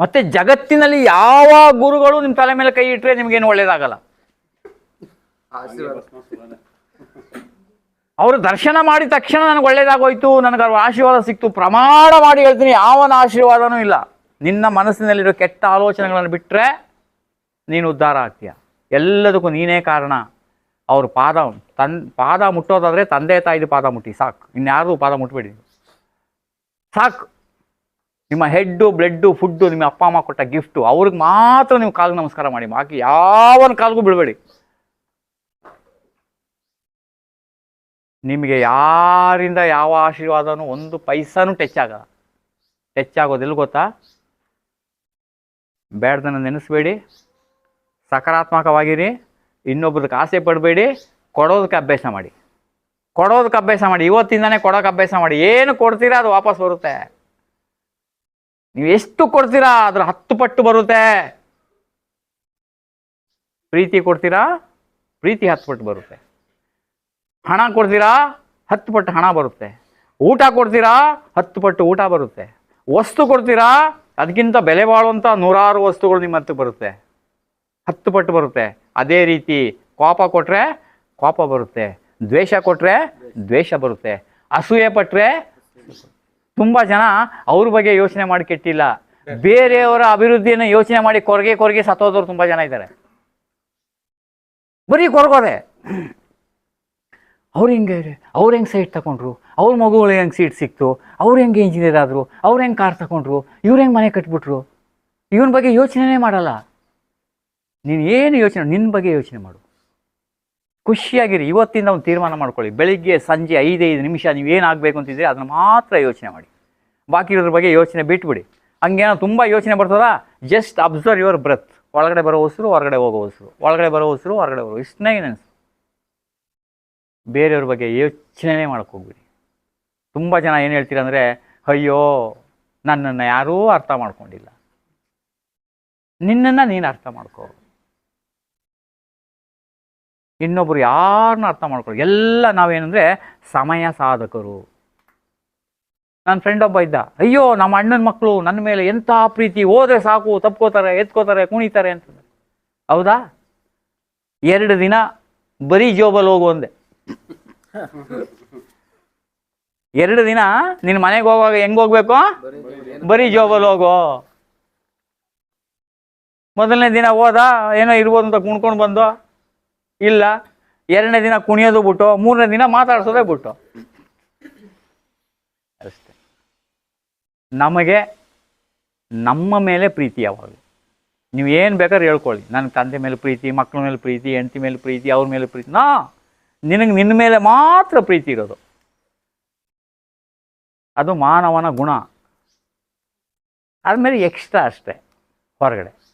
ಮತ್ತೆ ಜಗತ್ತಿನಲ್ಲಿ ಯಾವ ಗುರುಗಳು ನಿಮ್ಮ ತಲೆ ಮೇಲೆ ಕೈ ಇಟ್ಟರೆ ನಿಮ್ಗೇನು ಒಳ್ಳೇದಾಗಲ್ಲ? ಅವರು ದರ್ಶನ ಮಾಡಿದ ತಕ್ಷಣ ನನಗೆ ಒಳ್ಳೇದಾಗೋಯ್ತು ನನಗೆ ಅವ್ರ ಆಶೀರ್ವಾದ ಸಿಕ್ತು ಪ್ರಮಾಣ ಮಾಡಿ ಹೇಳ್ತೀನಿ ಯಾವನ ಆಶೀರ್ವಾದನೂ ಇಲ್ಲ. ನಿನ್ನ ಮನಸ್ಸಿನಲ್ಲಿರೋ ಕೆಟ್ಟ ಆಲೋಚನೆಗಳನ್ನು ಬಿಟ್ಟರೆ ನೀನು ಉದ್ಧಾರ ಆಗ್ತೀಯ. ಎಲ್ಲದಕ್ಕೂ ನೀನೇ ಕಾರಣ. ಅವ್ರ ಪಾದ ತನ್ ಪಾದ ಮುಟ್ಟೋದಾದ್ರೆ ತಂದೆ ತಾಯಿದು ಪಾದ ಮುಟ್ಟಿ ಸಾಕು. ಇನ್ಯಾರ್ದು ಪಾದ ಮುಟ್ಬೇಡಿ. ಸಾಕು. ನಿಮ್ಮ ಹೆಡ್ಡು ಬ್ಲಡ್ಡು ಫುಡ್ಡು ನಿಮ್ಮ ಅಪ್ಪ, ಅಮ್ಮ ಕೊಟ್ಟ ಗಿಫ್ಟು ಅವ್ರಿಗೆ ಮಾತ್ರ ನೀವು ಕಾಲು ನಮಸ್ಕಾರ ಮಾಡಿ, ಬಾಕಿ ಯಾವನ ಕಾಲ್ಗೂ ಬಿಡಬೇಡಿ ನಿಮಗೆ ಯಾರಿಂದ ಯಾವ ಆಶೀರ್ವಾದನೂ ಒಂದು ಪೈಸಾನು ಟಚ್ ಆಗಲ್ಲ. ಟಚ್ ಆಗೋದಿಲ್ಲ ಗೊತ್ತಾ? ಬೇಡ್ದನ್ನ ನೆನೆಸ್ಬೇಡಿ, ಸಕಾರಾತ್ಮಕವಾಗಿರಿ ಇನ್ನೊಬ್ರದಕ್ಕೆ ಆಸೆ ಪಡಬೇಡಿ, ಕೊಡೋದಕ್ಕೆ ಅಭ್ಯಾಸ ಮಾಡಿ. ಕೊಡೋದಕ್ಕೆ ಅಭ್ಯಾಸ ಮಾಡಿ, ಇವತ್ತಿಂದಾನೇ ಕೊಡೋಕೆ ಅಭ್ಯಾಸ ಮಾಡಿ, ಏನು ಕೊಡ್ತೀರಾ ಅದು ವಾಪಸ್ ಬರುತ್ತೆ. ನೀವು ಎಷ್ಟು ಕೊಡ್ತೀರಾ? ಅದ್ರ ಹತ್ತು ಪಟ್ಟು ಬರುತ್ತೆ. ಪ್ರೀತಿ ಕೊಡ್ತೀರಾ? ಪ್ರೀತಿ ಹತ್ತು ಪಟ್ಟು ಬರುತ್ತೆ. ಹಣ ಕೊಡ್ತೀರಾ? ಹತ್ತು ಪಟ್ಟು ಹಣ ಬರುತ್ತೆ. ಊಟ ಕೊಡ್ತೀರಾ? ಹತ್ತು ಪಟ್ಟು ಊಟ ಬರುತ್ತೆ. ವಸ್ತು ಕೊಡ್ತೀರಾ? ಅದಕ್ಕಿಂತ ಬೆಲೆ ಬಾಳುವಂಥ ನೂರಾರು ವಸ್ತುಗಳು ನಿಮ್ಮ ಹತ್ತು ಬರುತ್ತೆ. ಹತ್ತು ಪಟ್ಟು ಬರುತ್ತೆ. ಅದೇ ರೀತಿ ಕೋಪ ಕೊಟ್ಟರೆ ಕೋಪ ಬರುತ್ತೆ. ದ್ವೇಷ ಕೊಟ್ಟರೆ ದ್ವೇಷ ಬರುತ್ತೆ. ಅಸೂಯೆ ಪಟ್ಟರೆ ತುಂಬ ಜನ ಅವ್ರ ಬಗ್ಗೆ ಯೋಚನೆ ಮಾಡಿ ಕೆಟ್ಟಿಲ್ಲ. ಬೇರೆಯವರ ಅಭಿವೃದ್ಧಿಯನ್ನು ಯೋಚನೆ ಮಾಡಿ ಕೊರಗೆ ಕೊರಗೆ ಸತ್ತೋದವ್ರು ತುಂಬಾ ಜನ ಇದ್ದಾರೆ. ಬರೀ ಕೊರಗೋದೆ. ಅವ್ರು ಹೆಂಗೆ ಅವ್ರು ಹೆಂಗೆ ಸೈಟ್ ತಗೊಂಡ್ರು ಅವ್ರ ಮಗುಗಳಿಗೆ ಹೆಂಗೆ ಸೀಟ್ ಸಿಕ್ತು? ಅವ್ರು ಹೆಂಗೆ ಇಂಜಿನಿಯರ್ ಆದರು? ಅವ್ರು ಹೆಂಗೆ ಕಾರ್ ತಗೊಂಡ್ರು ಇವ್ರು ಹೆಂಗೆ ಮನೆ ಕಟ್ಬಿಟ್ರು? ಇವನ ಬಗ್ಗೆ ಯೋಚನೆನೇ ಮಾಡಲ್ಲ. ನೀನು ಏನು ಯೋಚನೆ ನಿನ್ನ ಬಗ್ಗೆ ಯೋಚನೆ ಮಾಡು. ಖುಷಿಯಾಗಿರಿ. ಇವತ್ತಿಂದ ಒಂದು ತೀರ್ಮಾನ ಮಾಡ್ಕೊಳ್ಳಿ. ಬೆಳಿಗ್ಗೆ, ಸಂಜೆ ಐದೈದು ನಿಮಿಷ ನೀವು ಏನಾಗಬೇಕು ಅಂತಿದ್ರೆ ಅದನ್ನು ಮಾತ್ರ ಯೋಚನೆ ಮಾಡಿ. ಬಾಕಿ ಇರೋದ್ರ ಬಗ್ಗೆ ಯೋಚನೆ ಬಿಟ್ಬಿಡಿ. ಹಂಗೇನೋ ತುಂಬ ಯೋಚನೆ ಬರ್ತದ? ಜಸ್ಟ್ ಅಬ್ಸರ್ವ್ ಯುವರ್ ಬ್ರೆತ್ ಒಳಗಡೆ ಬರೋ ಉಸಿರು, ಹೊರಗಡೆ ಹೋಗೋ ಉಸಿರು. ಒಳಗಡೆ ಬರೋ ಉಸಿರು, ಹೊರಗಡೆ ಬರೋ ಇಷ್ಟನೇ ನೆನೆಸು. ಬೇರೆಯವ್ರ ಬಗ್ಗೆ ಯೋಚನೆ ಮಾಡಕ್ಕೆ ಹೋಗ್ಬಿಡಿ. ತುಂಬ ಜನ ಏನು ಹೇಳ್ತೀರ ಅಂದರೆ, ಅಯ್ಯೋ, ನನ್ನನ್ನು ಯಾರೂ ಅರ್ಥ ಮಾಡ್ಕೊಂಡಿಲ್ಲ. ನಿನ್ನನ್ನು ನೀನು ಅರ್ಥ ಮಾಡ್ಕೋ. ಇನ್ನೊಬ್ರು ಯಾರನ್ನ ಅರ್ಥ ಮಾಡ್ಕೊಳ್ಳಿ ಎಲ್ಲ ನಾವೇನಂದರೆ ಸಮಯ ಸಾಧಕರು. ನನ್ನ ಫ್ರೆಂಡ್ ಒಬ್ಬ ಇದ್ದ, ಅಯ್ಯೋ, ನಮ್ಮ ಅಣ್ಣನ ಮಕ್ಕಳು ನನ್ನ ಮೇಲೆ ಎಂಥ ಪ್ರೀತಿ, ಹೋದ್ರೆ ಸಾಕು, ತಪ್ಕೋತಾರೆ, ಎತ್ಕೋತಾರೆ, ಕುಣಿತಾರೆ ಅಂತ. ಹೌದಾ? ಎರಡು ದಿನ ಬರೀ ಜೋಬಲ್ಲಿ ಹೋಗು ಅಂದೆ. ಎರಡು ದಿನ ನಿನ್ನ ಮನೆಗೆ ಹೋಗುವಾಗ ಹೆಂಗೆ ಹೋಗ್ಬೇಕು? ಬರೀ ಜೋಬಲ್ಲಿ ಹೋಗೋ. ಮೊದಲನೇ ದಿನ ಹೋದ, ಏನೋ ಇರ್ಬೋದು ಅಂತ ಕುಣ್ಕೊಂಡು ಬಂದು. ಇಲ್ಲ, ಎರಡನೇ ದಿನ ಕುಣಿಯೋದು ಬಿಟ್ಟು, ಮೂರನೇ ದಿನ ಮಾತಾಡ್ಸೋದೇ ಬಿಟ್ಟು. ಅಷ್ಟೇ. ನಮಗೆ ನಮ್ಮ ಮೇಲೆ ಪ್ರೀತಿ ಯಾವಾಗ? ನೀವು ಏನು ಬೇಕಾದ್ರೆ ಹೇಳ್ಕೊಳ್ಳಿ. ನನ್ನ ತಂದೆ ಮೇಲೆ ಪ್ರೀತಿ ಮಕ್ಕಳ ಮೇಲೆ ಪ್ರೀತಿ, ಹೆಂಡತಿ ಮೇಲೆ ಪ್ರೀತಿ, ಅವ್ರ ಮೇಲೆ ಪ್ರೀತಿ. ನಾ, ನಿನಗೆ ನಿನ್ನ ಮೇಲೆ ಮಾತ್ರ ಪ್ರೀತಿ ಇರೋದು. ಅದು ಮಾನವನ ಗುಣ. ಆದಮೇಲೆ ಎಕ್ಸ್ಟ್ರಾ ಅಷ್ಟೇ, ಹೊರಗಡೆ.